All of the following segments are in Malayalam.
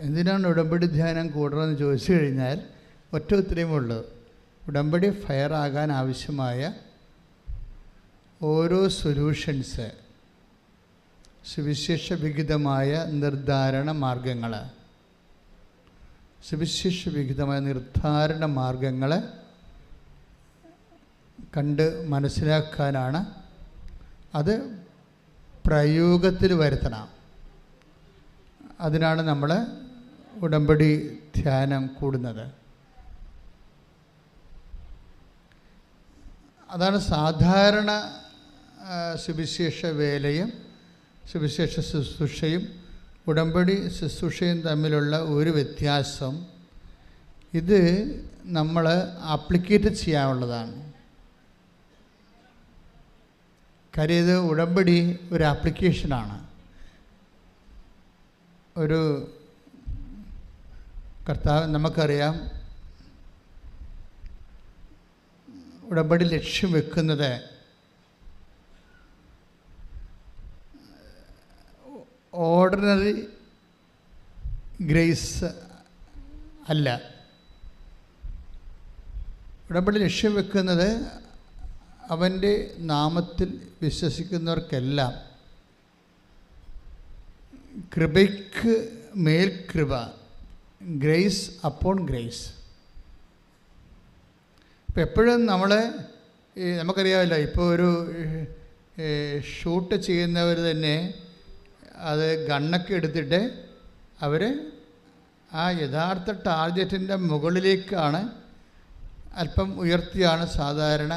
എന്തിനാണ് ഉടമ്പടി ധ്യാനം കൂടണമെന്ന് ചോദിച്ചു കഴിഞ്ഞാൽ ഒറ്റ ഉത്തരവുമുള്ളൂ ഉടമ്പടി ഫയർ ആകാൻ ആവശ്യമായ ഓരോ സൊല്യൂഷൻസ് സുവിശേഷ വിഹിതമായ നിർദ്ധാരണ മാർഗങ്ങൾ. സുവിശേഷ വിഹിതമായ നിർദ്ധാരണ മാർഗങ്ങൾ കണ്ട് മനസ്സിലാക്കാനാണ് അത് പ്രയോഗത്തിൽ വരുത്തണം. അതിനാണ് നമ്മൾ ഉടമ്പടി ധ്യാനം കൂടുന്നത്. അതാണ് സാധാരണ സുവിശേഷ വേലയും സുവിശേഷ ശുശ്രൂഷയും ഉടമ്പടി ശുശ്രൂഷയും തമ്മിലുള്ള ഒരു വ്യത്യാസം ഇത് നമ്മൾ ആപ്ലിക്കേറ്റ് ചെയ്യാനുള്ളതാണ്. കാര്യം ഇത് ഉടമ്പടി ഒരു ആപ്ലിക്കേഷനാണ് ഒരു കർത്താവ് നമുക്കറിയാം ഉടമ്പടി ലക്ഷ്യം വെക്കുന്നത് ഓർഡിനറി ഗ്രേസ് അല്ല. ഉടമ്പടി ലക്ഷ്യം വെക്കുന്നത് അവന്റെ നാമത്തിൽ വിശ്വസിക്കുന്നവർക്കെല്ലാം കൃപയ്ക്ക് മേൽ കൃപ ഗ്രേസ് അപ്പോൺ ഗ്രേസ് ഇപ്പം എപ്പോഴും നമ്മൾ നമുക്കറിയാമല്ലോ ഇപ്പോൾ ഒരു ഷൂട്ട് ചെയ്യുന്നവർ തന്നെ അത് ഗണ്ണൊക്കെ എടുത്തിട്ട് അവർ ആ യഥാർത്ഥ ടാർഗറ്റിന്റെ മുകളിലേക്കാണ് അല്പം ഉയർത്തിയാണ് സാധാരണ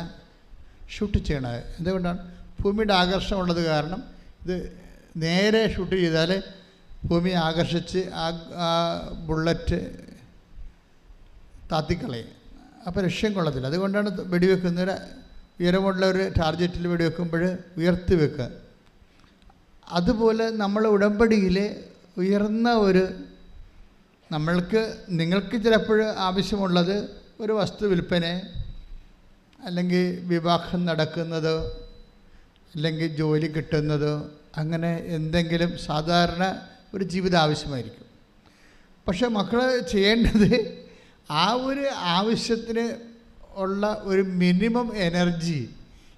ഷൂട്ട് ചെയ്യണത്. എന്തുകൊണ്ടാണ്? ഭൂമിയുടെ ആകർഷണമുള്ളത് കാരണം ഇത് നേരെ ഷൂട്ട് ചെയ്താൽ ഭൂമി ആകർഷിച്ച് ആ ബുള്ളറ്റ് താത്തിക്കളയും. അപ്പോൾ ലക്ഷ്യം കൊള്ളത്തില്ല. അതുകൊണ്ടാണ് വെടിവെക്കുന്നവർ ഉയരമുള്ള ഒരു ടാർഗറ്റിൽ വെടിവെക്കുമ്പോൾ ഉയർത്തി വെക്കുക. അതുപോലെ നമ്മൾ ഉടമ്പടിയിൽ ഉയർന്ന ഒരു നമ്മൾക്ക് നിങ്ങൾക്ക് ചിലപ്പോൾ ആവശ്യമുള്ളത് ഒരു വസ്തു വിൽപ്പന അല്ലെങ്കിൽ വിവാഹം നടക്കുന്നതോ അല്ലെങ്കിൽ ജോലി കിട്ടുന്നതോ അങ്ങനെ എന്തെങ്കിലും സാധാരണ ഒരു ജീവിതം ആവശ്യമായിരിക്കും പക്ഷെ മക്കൾ ചെയ്യേണ്ടത് ആ ഒരു ആവശ്യത്തിന് ഉള്ള ഒരു മിനിമം എനർജി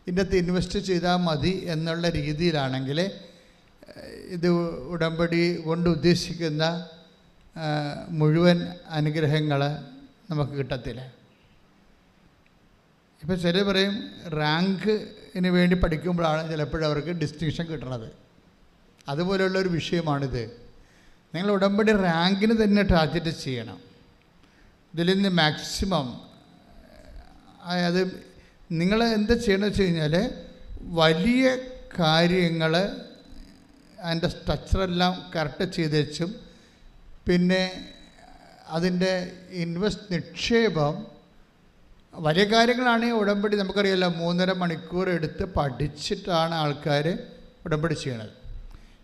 ഇതിനകത്ത് ഇൻവെസ്റ്റ് ചെയ്താൽ മതി എന്നുള്ള രീതിയിലാണെങ്കിൽ ഇത് ഉടമ്പടി കൊണ്ട് ഉദ്ദേശിക്കുന്ന മുഴുവൻ അനുഗ്രഹങ്ങൾ നമുക്ക് കിട്ടത്തില്ല. ഇപ്പോൾ ചിലർ പറയും റാങ്കിന് വേണ്ടി പഠിക്കുമ്പോഴാണ് ചിലപ്പോഴവർക്ക് ഡിസ്റ്റിങ്ഷൻ കിട്ടണത്. അതുപോലെയുള്ള ഒരു വിഷയമാണിത്. നിങ്ങൾ ഉടമ്പടി റാങ്കിന് തന്നെ ടാർഗറ്റ് ചെയ്യണം. ഇതിൽ നിന്ന് മാക്സിമം അതായത് നിങ്ങൾ എന്താ ചെയ്യണമെന്ന് വെച്ച് കഴിഞ്ഞാൽ വലിയ കാര്യങ്ങൾ അതിന്റെ സ്ട്രക്ചറെല്ലാം കറക്റ്റ് ചെയ്ത് വെച്ചും പിന്നെ അതിന്റെ ഇൻവെസ്റ്റ് നിക്ഷേപം വലിയ കാര്യങ്ങളാണെങ്കിൽ ഉടമ്പടി നമുക്കറിയാലോ മൂന്നര മണിക്കൂർ എടുത്ത് പഠിച്ചിട്ടാണ് ആൾക്കാർ ഉടമ്പടി ചെയ്യണത്.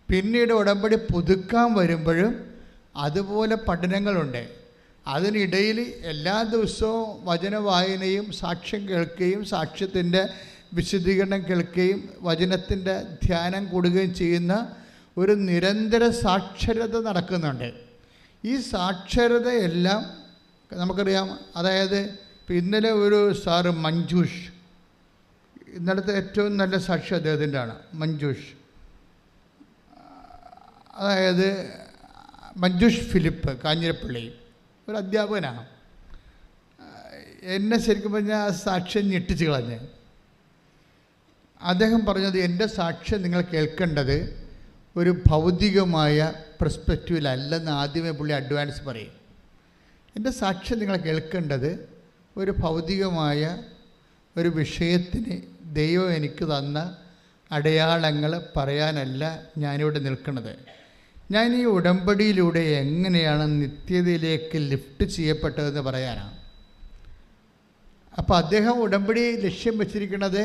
പിന്നീട് ഉടമ്പടി പുതുക്കാൻ വരുമ്പോഴും അതുപോലെ പഠനങ്ങളുണ്ട്. അതിനിടയിൽ എല്ലാ ദിവസവും വചന വായനയും സാക്ഷ്യം കേൾക്കുകയും സാക്ഷ്യത്തിന്റെ വിശദീകരണം കേൾക്കുകയും വചനത്തിന്റെ ധ്യാനം കൂടുകയും ചെയ്യുന്ന ഒരു നിരന്തര സാക്ഷരത നടക്കുന്നുണ്ട്. ഈ സാക്ഷരതയെല്ലാം നമുക്കറിയാം. അതായത് ഇപ്പം ഇന്നലെ ഒരു സാറ് മഞ്ജൂഷ് ഇന്നലത്തെ ഏറ്റവും നല്ല സാക്ഷി അദ്ദേഹത്തിന്റെ ആണ് മഞ്ജൂഷ്. അതായത് മഞ്ജുഷ് ഫിലിപ്പ് കാഞ്ഞിരപ്പള്ളി ഒരു അധ്യാപകനാണ്. എന്നെ ശരിക്കും പറഞ്ഞാൽ സാക്ഷ്യം ഞെട്ടിച്ച് കളഞ്ഞ്. അദ്ദേഹം പറഞ്ഞത് എന്റെ സാക്ഷ്യം നിങ്ങൾ കേൾക്കേണ്ടത് ഒരു ഭൗതികമായ പെർസ്പെക്റ്റീവിലല്ലെന്ന് ആദ്യമേ പുള്ളി അഡ്വാൻസ് പറയും. എന്റെ സാക്ഷ്യം നിങ്ങൾ കേൾക്കേണ്ടത് ഒരു ഭൗതികമായ ഒരു വിഷയത്തിന് ദൈവം എനിക്ക് തന്ന അടയാളങ്ങൾ പറയാനല്ല ഞാനിവിടെ നിൽക്കുന്നത്. ഞാൻ ഈ ഉടമ്പടിയിലൂടെ എങ്ങനെയാണ് നിത്യതയിലേക്ക് ലിഫ്റ്റ് ചെയ്യപ്പെട്ടതെന്ന് പറയാനാണ് അപ്പോൾ അദ്ദേഹം ഉടമ്പടി ലക്ഷ്യം വെച്ചിരിക്കുന്നത്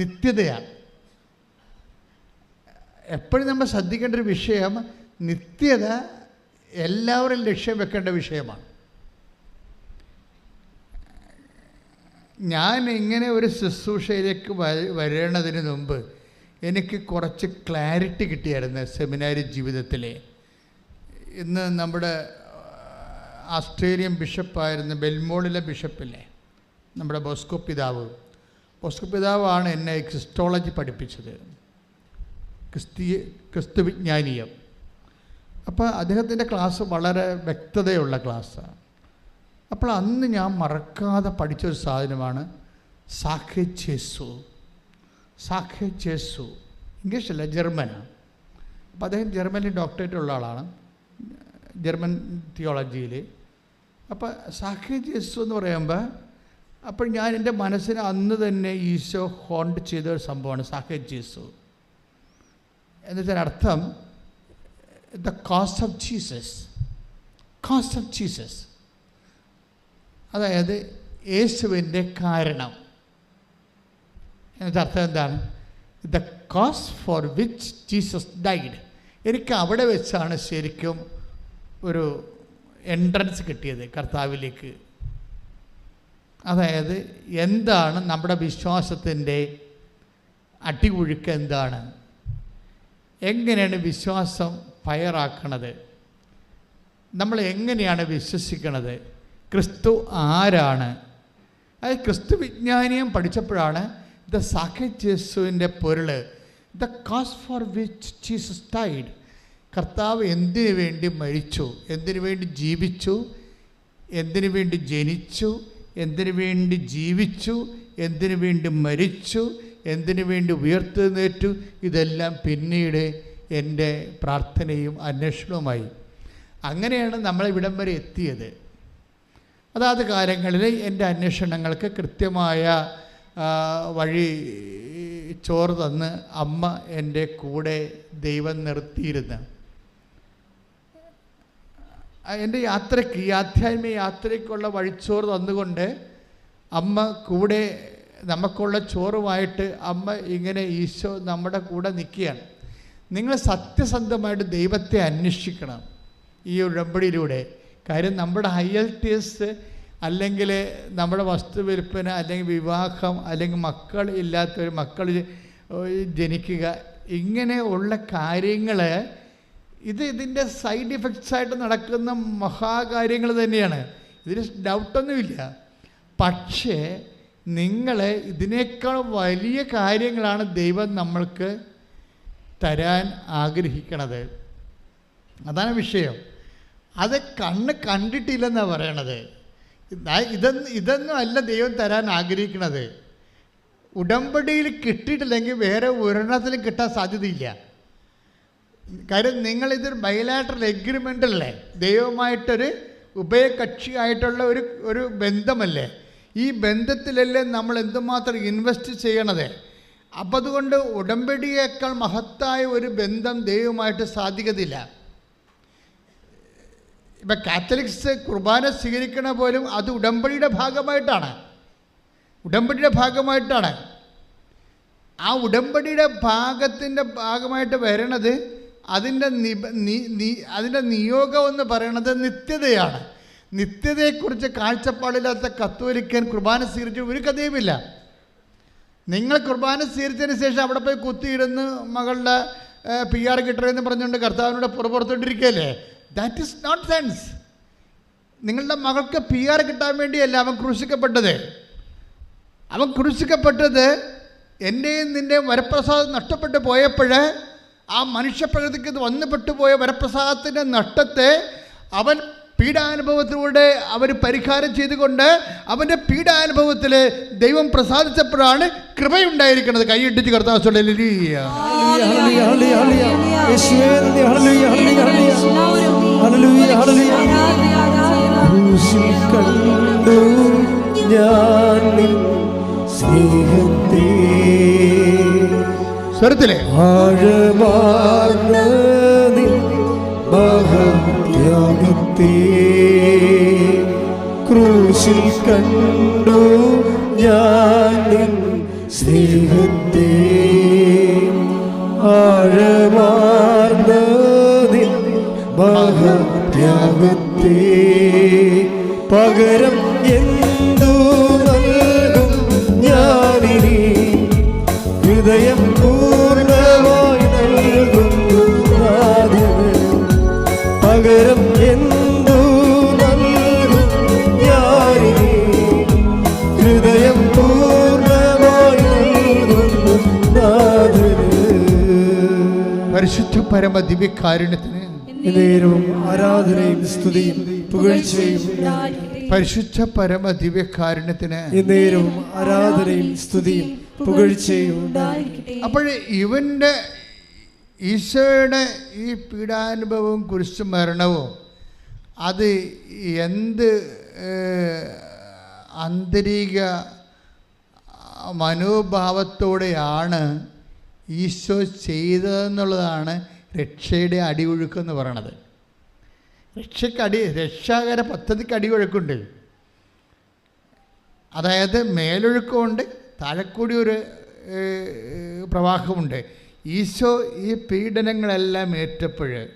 നിത്യതയാണ് എപ്പോഴും നമ്മൾ ശ്രദ്ധിക്കേണ്ട ഒരു വിഷയം നിത്യത എല്ലാവരും ലക്ഷ്യം വെക്കേണ്ട വിഷയമാണ്. ഞാൻ ഇങ്ങനെ ഒരു ശുശ്രൂഷയിലേക്ക് വരേണ്ടതിന് മുമ്പ് എനിക്ക് കുറച്ച് ക്ലാരിറ്റി കിട്ടിയായിരുന്നു സെമിനാരി ജീവിതത്തിലെ. ഇന്ന് നമ്മുടെ ആസ്ട്രേലിയൻ ബിഷപ്പായിരുന്ന ബെൽമോളിലെ ബിഷപ്പില്ലേ നമ്മുടെ ബോസ്കോ പിതാവ്. ബോസ്കോ പിതാവാണ് എന്നെ ക്രിസ്റ്റോളജി പഠിപ്പിച്ചത്. ക്രിസ്തീയ ക്രിസ്തു വിജ്ഞാനീയം അപ്പോൾ അദ്ദേഹത്തിന്റെ ക്ലാസ് വളരെ വ്യക്തതയുള്ള ക്ലാസ്സാണ് അപ്പോൾ അന്ന് ഞാൻ മറക്കാതെ പഠിച്ചൊരു സാധനമാണ് സാഖെ സാഖെ ചേസു ഇംഗ്ലീഷല്ല ജർമ്മനാണ് അപ്പോൾ അദ്ദേഹം ജർമ്മനിൽ ഡോക്ടറേറ്റ് ഉള്ള ആളാണ്. ജർമ്മൻ തിയോളജിയിൽ അപ്പോൾ സാഖെ ചേസു എന്ന് പറയുമ്പോൾ അപ്പോൾ ഞാൻ എന്റെ മനസ്സിന് അന്ന് തന്നെ ഈശോ ഹോണ്ട് ചെയ്ത ഒരു സംഭവമാണ് സാഖെ ചേസു എന്നുവെച്ചാൽ അർത്ഥം the cost of Jesus cost of Jesus അതായത് യേശുവിന്റെ കാരണം. എന്നതിന്റെ അർത്ഥം എന്താണ്? The cause for which Jesus died എനിക്ക് അവിടെ വെച്ചാണ് ശരിക്കും ഒരു എൻട്രൻസ് കിട്ടിയത് കർത്താവിലേക്ക്. അതായത് എന്താണ് നമ്മുടെ വിശ്വാസത്തിന്റെ അടികുഴുക്ക് എന്താണ്? എങ്ങനെയാണ് വിശ്വാസം ഫയറാക്കണത്? നമ്മൾ എങ്ങനെയാണ് വിശ്വസിക്കണത്? ക്രിസ്തു ആരാണ്? അത് ക്രിസ്തു വിജ്ഞാനിയം പഠിച്ചപ്പോഴാണ് ദ സാഖെ ജേസുവിന്റെ പൊരുൾ ദ കാസ് ഫോർ വിച്ച് ജീസസ് ഡൈഡ് കർത്താവ് എന്തിനു വേണ്ടി മരിച്ചു എന്തിനു വേണ്ടി ജീവിച്ചു എന്തിനു വേണ്ടി ജനിച്ചു എന്തിനു വേണ്ടി ജീവിച്ചു എന്തിനു വേണ്ടി മരിച്ചു എന്തിനു വേണ്ടി ഉയർത്തെഴുന്നേറ്റു ഇതെല്ലാം പിന്നീട് എന്റെ പ്രാർത്ഥനയും അന്വേഷണവുമായി. അങ്ങനെയാണ് നമ്മൾ ഇവിടം വരെ എത്തിയത്. അതാത് കാലങ്ങളിൽ എന്റെ അന്വേഷണങ്ങൾക്ക് കൃത്യമായ വഴി ചോറ് തന്ന് അമ്മ എന്റെ കൂടെ ദൈവം നിർത്തിയിരുന്നു. എന്റെ യാത്രയ്ക്ക് ഈ ആധ്യാത്മിക യാത്രയ്ക്കുള്ള വഴിച്ചോറ് തന്നുകൊണ്ട് അമ്മ കൂടെ നമുക്കുള്ള ചോറുമായിട്ട് അമ്മ ഇങ്ങനെ ഈശോ നമ്മുടെ കൂടെ നിൽക്കുകയാണ്. നിങ്ങൾ സത്യസന്ധമായിട്ട് ദൈവത്തെ അന്വേഷിക്കണം ഈ ഉടമ്പടിയിലൂടെ. കാര്യം നമ്മുടെ ഹയൽറ്റീസ് അല്ലെങ്കിൽ നമ്മുടെ വസ്തു വിൽപ്പന അല്ലെങ്കിൽ വിവാഹം അല്ലെങ്കിൽ മക്കൾ ഇല്ലാത്തൊരു മക്കൾ ജനിക്കുക ഇങ്ങനെ ഉള്ള കാര്യങ്ങൾ ഇത് ഇതിന്റെ സൈഡ് ഇഫക്ട്സ് ആയിട്ട് നടക്കുന്ന മഹാകാര്യങ്ങൾ തന്നെയാണ്. ഇതിന് ഡൗട്ടൊന്നുമില്ല പക്ഷേ നിങ്ങൾ ഇതിനേക്കാൾ വലിയ കാര്യങ്ങളാണ് ദൈവം നമ്മൾക്ക് തരാൻ ആഗ്രഹിക്കണത്. അതാണ് വിഷയം. അത് കണ്ണ് കണ്ടിട്ടില്ലെന്നാണ് പറയണത്. ഇതൊന്നും ഇതൊന്നും അല്ല ദൈവം തരാൻ ആഗ്രഹിക്കണത്. ഉടമ്പടിയിൽ കിട്ടിയിട്ടില്ലെങ്കിൽ വേറെ ഒരെണ്ണത്തിലും കിട്ടാൻ സാധ്യതയില്ല. കാര്യം നിങ്ങളിതൊരു ബയലാട്രൽ എഗ്രിമെന്റ് അല്ലേ? ദൈവമായിട്ടൊരു ഉഭയകക്ഷിയായിട്ടുള്ള ഒരു ഒരു ബന്ധമല്ലേ? ഈ ബന്ധത്തിലല്ലേ നമ്മൾ എന്തുമാത്രം ഇൻവെസ്റ്റ് ചെയ്യണത്? അപ്പം അതുകൊണ്ട് ഉടമ്പടിയേക്കാൾ മഹത്തായ ഒരു ബന്ധം ദൈവമായിട്ട് സാധിക്കത്തില്ല. ഇപ്പം കാത്തലിക്സ് കുർബാന സ്വീകരിക്കണ പോലും അത് ഉടമ്പടിയുടെ ഭാഗമായിട്ടാണ്. ഉടമ്പടിയുടെ ഭാഗമായിട്ടാണ്. ആ ഉടമ്പടിയുടെ ഭാഗത്തിന്റെ ഭാഗമായിട്ട് വരണത് അതിന്റെ അതിന്റെ നിയോഗം എന്ന് പറയണത് നിത്യതയാണ്. നിത്യതയെക്കുറിച്ച് കാഴ്ചപ്പാടില്ലാത്ത കത്തോലിക്കൻ കുർബാന സ്വീകരിച്ച ഒരു കഥയുമില്ല. നിങ്ങൾ കുർബാന സ്വീകരിച്ചതിന് ശേഷം അവിടെ പോയി കുത്തിയിരുന്ന് മകളുടെ പി ആർ കിട്ടണമെന്ന് പറഞ്ഞുകൊണ്ട് കർത്താവിനോട് പുറപുറത്തോണ്ടിരിക്കുകയല്ലേ ദാറ്റ് ഇസ് നോട്ട് സെൻസ് നിങ്ങളുടെ മകൾക്ക് പി ആർ കിട്ടാൻ വേണ്ടിയല്ല അവൻ ക്രൂശിക്കപ്പെട്ടത്? അവൻ ക്രൂശിക്കപ്പെട്ടത് എന്റെയും നിന്റെയും വരപ്രസാദം നഷ്ടപ്പെട്ടു പോയപ്പോൾ ആ മനുഷ്യപ്രകൃതിക്ക് ഇത് വന്നുപെട്ടു പോയ വരപ്രസാദത്തിന്റെ നഷ്ടത്തെ അവൻ പീഡാനുഭവത്തിലൂടെ അവർ പരിഹാരം ചെയ്തുകൊണ്ട് അവന്റെ പീഡാനുഭവത്തിൽ ദൈവം പ്രസാദിച്ചപ്പോഴാണ് കൃപയുണ്ടായിരിക്കുന്നത്. കൈയിട്ടിച്ച് കർത്താവ് ഹല്ലേലൂയ, കണ്ടു ഞാൻ സ്നേഹത്തെ. സ്വരത്തിലെ. ആഴമാർന്ന മഹത്യാഗത്തെ. ക്രൂശിൽ കണ്ടു ഞാൻ സ്നേഹത്തെ. പരമ ദിവ്യകാരുണ്യത്തിന് നേരവും ആരാധനയും സ്തുതിയും പുകഴ്ചയും പരിശുദ്ധ പരമ ദിവ്യകാരുണ്യത്തിന് നേരവും ആരാധനയും സ്തുതിയും പുകഴ്ചയും അപ്പോൾ ഇവന്റെ ഈശോയുടെ ഈ പീഡാനുഭവവും കുരിശു മരണവും അത് എന്ത് ആന്തരിക മനോഭാവത്തോടെയാണ് ഈശോ ചെയ്തതെന്നുള്ളതാണ് രക്ഷയുടെ അടിയൊഴുക്കെന്ന് പറയണത്. രക്ഷയ്ക്ക് അടി രക്ഷാകര പദ്ധതിക്ക് അടിയൊഴുക്കുണ്ട്. അതായത് മേലൊഴുക്കമുണ്ട് താഴെക്കൂടി ഒരു പ്രവാഹമുണ്ട്. ഈശോ ഈ പീഡനങ്ങളെല്ലാം ഏറ്റപ്പോൾ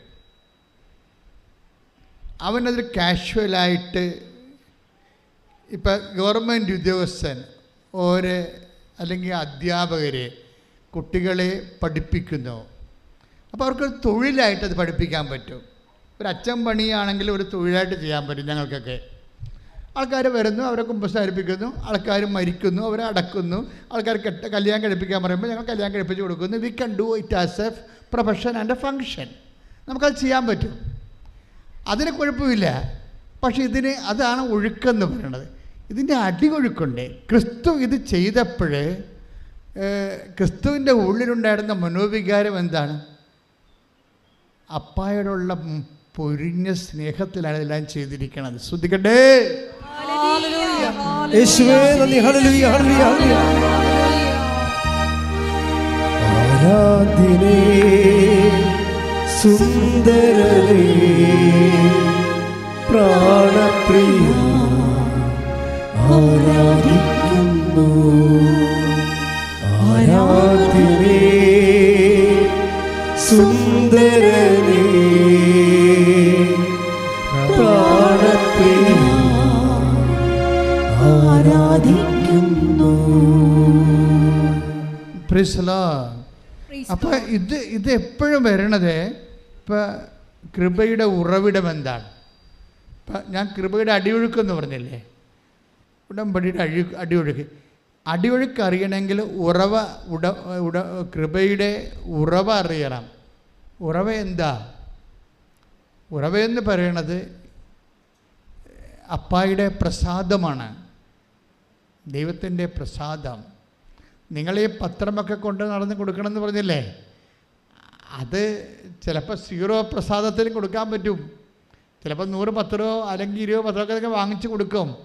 അവനതിൽ കാഷ്വലായിട്ട് ഇപ്പം ഗവൺമെന്റ് ഉദ്യോഗസ്ഥൻ ഓരോ അല്ലെങ്കിൽ അധ്യാപകരെ കുട്ടികളെ പഠിപ്പിക്കുന്നു. അപ്പോൾ അവർക്കൊരു തൊഴിലായിട്ട് അത് പഠിപ്പിക്കാൻ പറ്റും. ഒരു അച്ഛൻ പണിയാണെങ്കിൽ ഒരു തൊഴിലായിട്ട് ചെയ്യാൻ പറ്റും ഞങ്ങൾക്കൊക്കെ. ആൾക്കാർ വരുന്നു അവരെ കുമ്പസാരിപ്പിക്കുന്നു ആൾക്കാർ മരിക്കുന്നു അവരെ അടക്കുന്നു ആൾക്കാർ കെട്ട കല്യാണം കഴിപ്പിക്കാൻ പറയുമ്പോൾ ഞങ്ങൾ കല്യാണം കഴിപ്പിച്ച് കൊടുക്കുന്നു. We can do it as a profession and a function നമുക്കത് ചെയ്യാൻ പറ്റും. അതിന് കുഴപ്പമില്ല. പക്ഷേ ഇതിന് അതാണ് ഒഴുക്കെന്ന് പറയുന്നത്. ഇതിന്റെ അടിയൊഴുക്കുണ്ട്. ക്രിസ്തു ഇത് ചെയ്തപ്പോൾ ക്രിസ്തുവിന്റെ ഉള്ളിലുണ്ടായിരുന്ന മനോവികാരം എന്താണ്? അപ്പായോടുള്ള പൊരിഞ്ഞ സ്നേഹത്തിലാണ് ഇതെല്ലാം ചെയ്തിരിക്കണത്. ശ്രദ്ധിക്കട്ടെ. ആരാധ്യനേ സുന്ദരനേ പ്രാണപ്രിയ ആരാധിക്കുന്നു. ആരാധ്യനേ സുന്ദരനേ ആരാധിക്കുന്നു. അപ്പം ഇത് ഇത് എപ്പോഴും വരണത് ഇപ്പൊ കൃപയുടെ ഉറവിടം എന്താണ്? ഇപ്പം ഞാൻ കൃപയുടെ അടിയൊഴുക്കെന്ന് പറഞ്ഞില്ലേ? ഉടമ്പടിയുടെ അഴി അടിയൊഴുക്ക്. അടിയൊഴുക്ക് അറിയണമെങ്കിൽ ഉറവ ഉട ഉട കൃപയുടെ ഉറവ അറിയണം. ഉറവ എന്താ? ഉറവയെന്ന് പറയണത് അപ്പായുടെ പ്രസാദമാണ്. ദൈവത്തിന്റെ പ്രസാദം. നിങ്ങൾ ഈ പത്രമൊക്കെ കൊണ്ട് നടന്ന് കൊടുക്കണമെന്ന് പറഞ്ഞില്ലേ? അത് ചിലപ്പോൾ സീറോ പ്രസാദത്തിന് കൊടുക്കാൻ പറ്റും. ചിലപ്പോൾ നൂറ് പത്രമോ അല്ലെങ്കിൽ ഇരുപത് പത്രമൊക്കെ ഒക്കെ വാങ്ങിച്ച് കൊടുക്കും.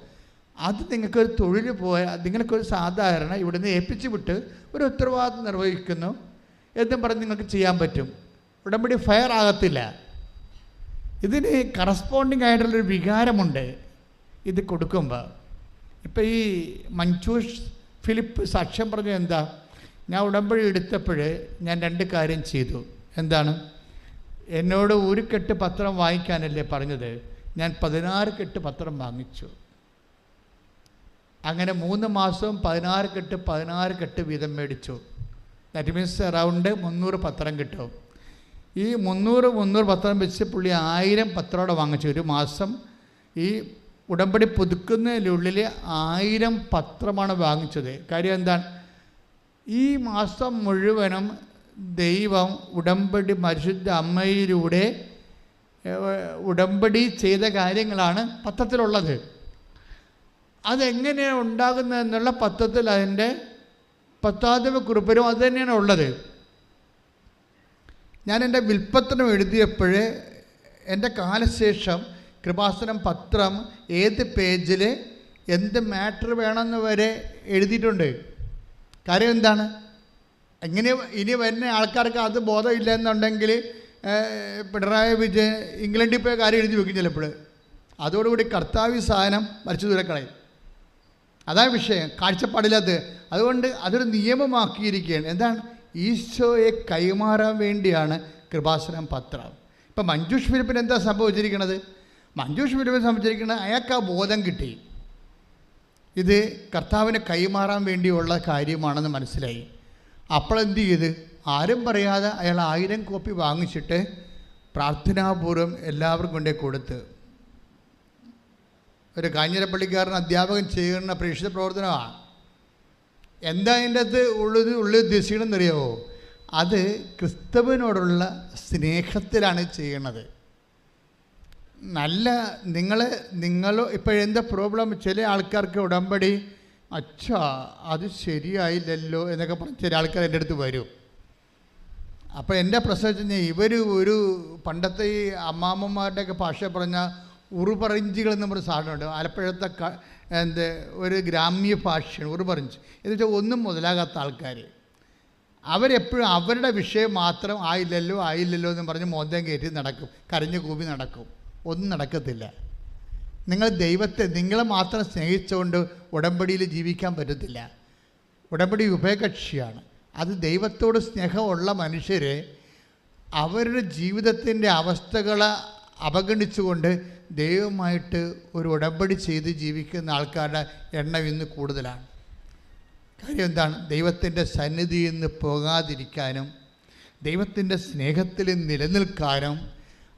അത് നിങ്ങൾക്കൊരു തൊഴിൽ പോയാൽ നിങ്ങൾക്കൊരു സാധാരണ ഇവിടുന്ന് ഏൽപ്പിച്ചു വിട്ട് ഒരു ഉത്തരവാദിത്വം നിർവഹിക്കുന്നു. എന്നും പറഞ്ഞ് നിങ്ങൾക്ക് ചെയ്യാൻ പറ്റും. ഉടമ്പടി ഫയർ ആകത്തില്ല. ഇതിന് കറസ്പോണ്ടിങ് ആയിട്ടുള്ളൊരു വികാരമുണ്ട്. ഇത് കൊടുക്കുമ്പോൾ ഇപ്പം ഈ മഞ്ജൂഷ് ഫിലിപ്പ് സാക്ഷ്യം പറഞ്ഞത് എന്താ? ഞാൻ ഉടമ്പടി എടുത്തപ്പോൾ ഞാൻ രണ്ട് കാര്യം ചെയ്തു. എന്താണ്? എന്നോട് ഒരു കെട്ട് പത്രം വാങ്ങിക്കാനല്ലേ പറഞ്ഞത്. ഞാൻ പതിനാറ് കെട്ട് പത്രം വാങ്ങിച്ചു. അങ്ങനെ മൂന്ന് മാസവും പതിനാറ് കെട്ട് പതിനാറ് കെട്ട് വീതം മേടിച്ചു. ദാറ്റ് മീൻസ് അറൗണ്ട് മുന്നൂറ് പത്രം കിട്ടും. ഈ മുന്നൂറ് മുന്നൂറ് പത്രം വെച്ച് പുള്ളി ആയിരം പത്രമോടെ വാങ്ങിച്ചു. ഒരു മാസം ഈ ഉടമ്പടി പുതുക്കുന്നതിനുള്ളിൽ ആയിരം പത്രമാണ് വാങ്ങിച്ചത്. കാര്യം എന്താണ്? ഈ മാസം മുഴുവനും ദൈവം ഉടമ്പടി പരിശുദ്ധ അമ്മയിലൂടെ ഉടമ്പടി ചെയ്ത കാര്യങ്ങളാണ് പത്രത്തിലുള്ളത്. അതെങ്ങനെയാണ് ഉണ്ടാകുന്നതെന്നുള്ള പത്രത്തിൽ അതിന്റെ പത്താധിപ കുറിപ്പരും അത് തന്നെയാണ് ഉള്ളത്. ഞാൻ എന്റെ വിൽപ്പത്രം എഴുതിയപ്പോൾ എന്റെ കാലശേഷം കൃപാസനം പത്രം ഏത് പേജിൽ എന്ത് മാറ്റർ വേണമെന്ന് വരെ എഴുതിയിട്ടുണ്ട്. കാര്യം എന്താണ്? എങ്ങനെ ഇനി വരുന്ന ആൾക്കാർക്ക് അത് ബോധമില്ല എന്നുണ്ടെങ്കിൽ പിണറായി വിജയൻ ഇംഗ്ലണ്ടിൽ പോയ കാര്യം എഴുതി വെക്കും ചിലപ്പോൾ. അതോടുകൂടി കർത്താവി സാധനം വരച്ചു ദൂരക്കളയും. അതാണ് വിഷയം. കാഴ്ചപ്പാടില്ലാത്തത് അതുകൊണ്ട് അതൊരു നിയമമാക്കിയിരിക്കുകയാണ്. എന്താണ്? ഈശോയെ കൈമാറാൻ വേണ്ടിയാണ് കൃപാസനം പത്രം. ഇപ്പം മഞ്ജുഷ് ഫിലിപ്പിന് എന്താ സംഭവിച്ചിരിക്കുന്നത് മഞ്ജുഷ് ഫിലിപ്പിന് സംഭവിച്ചിരിക്കുന്നത് അയാൾക്ക് ആ ബോധം കിട്ടി. ഇത് കർത്താവിനെ കൈമാറാൻ വേണ്ടിയുള്ള കാര്യമാണെന്ന് മനസ്സിലായി. അപ്പോൾ എന്ത് ചെയ്ത്? ആരും പറയാതെ അയാൾ ആയിരം കോപ്പി വാങ്ങിച്ചിട്ട് പ്രാർത്ഥനാപൂർവം എല്ലാവർക്കും കൊണ്ടേ കൊടുത്ത്. ഒരു കാഞ്ഞിരപ്പള്ളിക്കാരൻ അധ്യാപകൻ ചെയ്യുന്ന പ്രേക്ഷിത പ്രവർത്തനമാണ് എന്താ അതിന്റെ അകത്ത് ഉള്ളത് ഉള്ളിൽ ഉദ്ദേശിക്കണമെന്നറിയാവോ? അത് ക്രിസ്തുവിനോടുള്ള സ്നേഹത്തിലാണ് ചെയ്യണത്. നല്ല നിങ്ങൾ നിങ്ങൾ ഇപ്പോഴെന്താ പ്രോബ്ലം ചില ആൾക്കാർക്ക് ഉടമ്പടി അച്ഛാ അത് ശരിയായില്ലല്ലോ എന്നൊക്കെ പറഞ്ഞ് ചില ആൾക്കാർ എന്റെ അടുത്ത് വരും. അപ്പോൾ എന്റെ പ്രശ്നം ഇവർ ഒരു പണ്ടത്തെ ഈ അമ്മാമ്മമാരുടെയൊക്കെ ഭാഷ പറഞ്ഞാൽ ഉറുപറഞ്ചികൾ എന്ന് പറഞ്ഞ സാധനമുണ്ട്. ആലപ്പുഴത്തെ എന്ത് ഒരു ഗ്രാമ്യ ഭാഷയാണ്. പറഞ്ഞ് എന്ന് വെച്ചാൽ ഒന്നും മുതലാകാത്ത ആൾക്കാർ അവരെപ്പോഴും അവരുടെ വിഷയം മാത്രം ആയില്ലല്ലോ ആയില്ലല്ലോ എന്ന് പറഞ്ഞ് മോന്തം കയറ്റി നടക്കും. കരഞ്ഞു കൂപി നടക്കും. ഒന്നും നടക്കത്തില്ല. നിങ്ങൾ ദൈവത്തെ നിങ്ങളെ മാത്രം സ്നേഹിച്ചുകൊണ്ട് ഉടമ്പടിയിൽ ജീവിക്കാൻ പറ്റത്തില്ല. ഉടമ്പടി ഉഭയകക്ഷിയാണ്. അത് ദൈവത്തോട് സ്നേഹമുള്ള മനുഷ്യരെ അവരുടെ ജീവിതത്തിന്റെ അവസ്ഥകളെ അവഗണിച്ചുകൊണ്ട് ദൈവമായിട്ട് ഒരു ഉടമ്പടി ചെയ്ത് ജീവിക്കുന്ന ആൾക്കാരുടെ എണ്ണം ഇന്ന് കൂടുതലാണ്. കാര്യം എന്താണ്? ദൈവത്തിന്റെ സന്നിധിയിൽ നിന്ന് പോകാതിരിക്കാനും ദൈവത്തിന്റെ സ്നേഹത്തിൽ നിലനിൽക്കാനും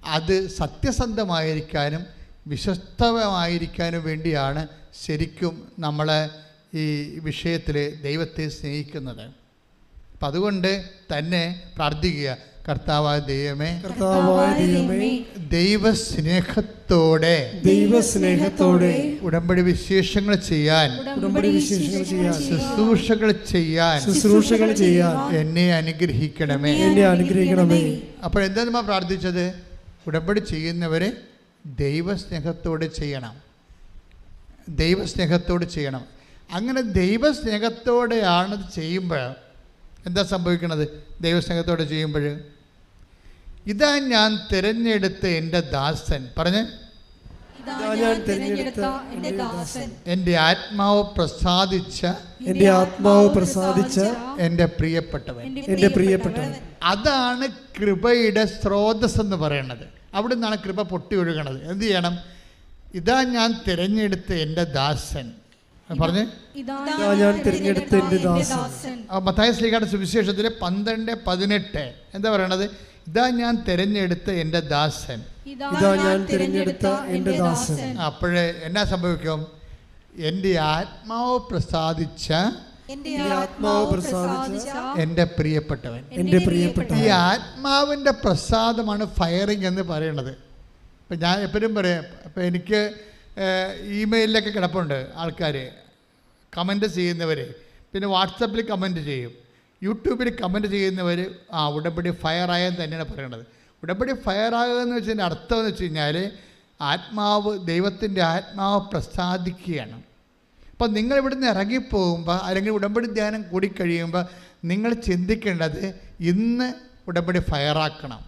അത് സത്യസന്ധമായിരിക്കാനും വിശ്വസ്തമായിരിക്കാനും വേണ്ടിയാണ് ശരിക്കും നമ്മൾ ഈ വിഷയത്തിൽ ദൈവത്തെ സ്നേഹിക്കുന്നത്. അപ്പം അതുകൊണ്ട് തന്നെ പ്രാർത്ഥിക്കുക. കർത്താവായ ദൈവമേ കർത്താവായ ദൈവമേ ദൈവസ്നേഹത്തോടെ ദൈവസ്നേഹത്തോടെ ഉടമ്പടി വിശേഷങ്ങൾ ചെയ്യാൻ ഉടമ്പടി വിശേഷങ്ങൾ ചെയ്യാൻ ശുശ്രൂഷകൾ ചെയ്യാൻ ശുശ്രൂഷകൾ ചെയ്യാൻ എന്നെ അനുഗ്രഹിക്കണമേ. എന്നെ അനുഗ്രഹിക്കണമേ. അപ്പോൾ എന്താ നമ്മൾ പ്രാർത്ഥിച്ചത്? ഉടമ്പടി ചെയ്യുന്നവരെ ദൈവസ്നേഹത്തോടെ ചെയ്യണം. ദൈവസ്നേഹത്തോട് ചെയ്യണം. അങ്ങനെ ദൈവസ്നേഹത്തോടെയാണ് ചെയ്യുമ്പോൾ എന്താ സംഭവിക്കണത്? ദൈവസ്നേഹത്തോടെ ചെയ്യുമ്പോൾ. ഇതാ ഞാൻ തിരഞ്ഞെടുത്ത എന്റെ ദാസൻ. പറഞ്ഞ്. ഇതാ ഞാൻ തിരഞ്ഞെടുത്ത എന്റെ ദാസൻ. എന്റെ ആത്മാവ് പ്രസാദിച്ച എന്റെ ആത്മാവ് പ്രസാദിച്ച എന്റെ പ്രിയപ്പെട്ടവൻ. എന്റെ പ്രിയപ്പെട്ടവൻ. അതാണ് കൃപയുടെ സ്രോതസ് എന്ന് പറയുന്നത് അവിടെ നിന്നാണ് കൃപ പൊട്ടി ഒഴുകണത്. എന്ത് ചെയ്യണം? ഇതാ ഞാൻ തിരഞ്ഞെടുത്ത എന്റെ ദാസൻ. പറഞ്ഞ്. ഞാൻ തിരഞ്ഞെടുത്ത എന്റെ ദാസൻ. മത്തായ ശ്രീകാട് സുവിശേഷത്തിൽ പന്ത്രണ്ട് പതിനെട്ട്. എന്താ പറയണത്? ഇതാ ഞാൻ തിരഞ്ഞെടുത്ത എന്റെ ദാസൻ. ഇതാ ഞാൻ തിരഞ്ഞെടുത്ത എന്റെ ദാസൻ. അപ്പോഴേ എന്നാ സംഭവിക്കും? എന്റെ ആത്മാവ് പ്രസാദിച്ച എന്റെ എന്റെ പ്രിയപ്പെട്ടവൻ. എന്റെ പ്രിയപ്പെട്ട ഈ ആത്മാവിന്റെ ആത്മാവിന്റെ പ്രസാദമാണ് ഫയറിംഗ് എന്ന് പറയണത്. ഇപ്പം ഞാൻ എപ്പോഴും പറയാം അപ്പം എനിക്ക് ഇമെയിലൊക്കെ കിടപ്പുണ്ട് ആൾക്കാർ കമന്റ് ചെയ്യുന്നവർ പിന്നെ വാട്സപ്പിൽ കമന്റ് ചെയ്യും. യൂട്യൂബിൽ കമന്റ് ചെയ്യുന്നവർ ആ ഉടമ്പടി ഫയറായെന്ന് തന്നെയാണ് പറയേണ്ടത് ഉടമ്പടി ഫയറാകുകയെന്ന് വെച്ചതിന്റെ അർത്ഥം എന്ന് വെച്ച് കഴിഞ്ഞാൽ ആത്മാവ് ദൈവത്തിന്റെ ആത്മാവ് പ്രസാദിക്കുകയാണ്. അപ്പം നിങ്ങൾ ഇവിടുന്ന് ഇറങ്ങിപ്പോകുമ്പോൾ അല്ലെങ്കിൽ ഉടമ്പടി ധ്യാനം കൂടി കഴിയുമ്പോൾ നിങ്ങൾ ചിന്തിക്കേണ്ടത് ഇന്ന് ഉടമ്പടി ഫയറാക്കണം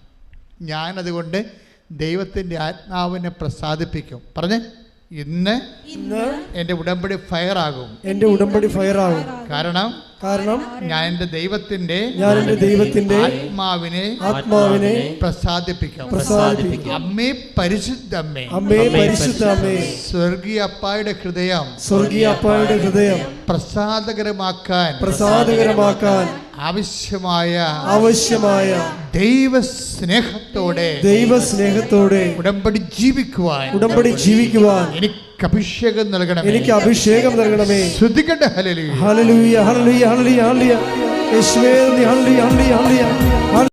ഞാനതുകൊണ്ട് ദൈവത്തിന്റെ ആത്മാവിനെ പ്രസാദിപ്പിക്കും. പറഞ്ഞ്? ഇന്ന് എന്റെ ഉടമ്പടി ഫയറാകും എന്റെ ഉടമ്പടി ഫയറാകും കാരണം കാരണം ഞാൻ എന്റെ ദൈവത്തിന്റെ ഞാൻ എന്റെ ദൈവത്തിന്റെ ആത്മാവിനെ ആത്മാവിനെ പ്രസാദിപ്പിക്കാം. പ്രസാദിപ്പിക്കാം. അമ്മേ പരിശുദ്ധമ്മേ അമ്മേ പരിശുദ്ധ അമ്മേ. സ്വർഗീയ അപ്പായുടെ ഹൃദയം സ്വർഗീയ അപ്പായുടെ ഹൃദയം പ്രസാദകരമാക്കാൻ പ്രസാദകരമാക്കാൻ ആവശ്യമായ ആവശ്യമായ ദൈവസ്നേഹത്തോടെ ദൈവസ്നേഹത്തോടെ ഉടമ്പടി ജീവിക്കുവാൻ ഉടമ്പടി ജീവിക്കുവാൻ എനിക്ക് അഭിഷേകം നൽകണം എനിക്ക് അഭിഷേകം നൽകണമേ. ശ്രദ്ധിക്കട്ടെ ഹലലി ഹല്ലേലൂയ ഹല്ലേലൂയ ഹല്ലേലൂയ ഹല്ലേലൂയ. യേശുവേ ഹല്ലേലൂയ.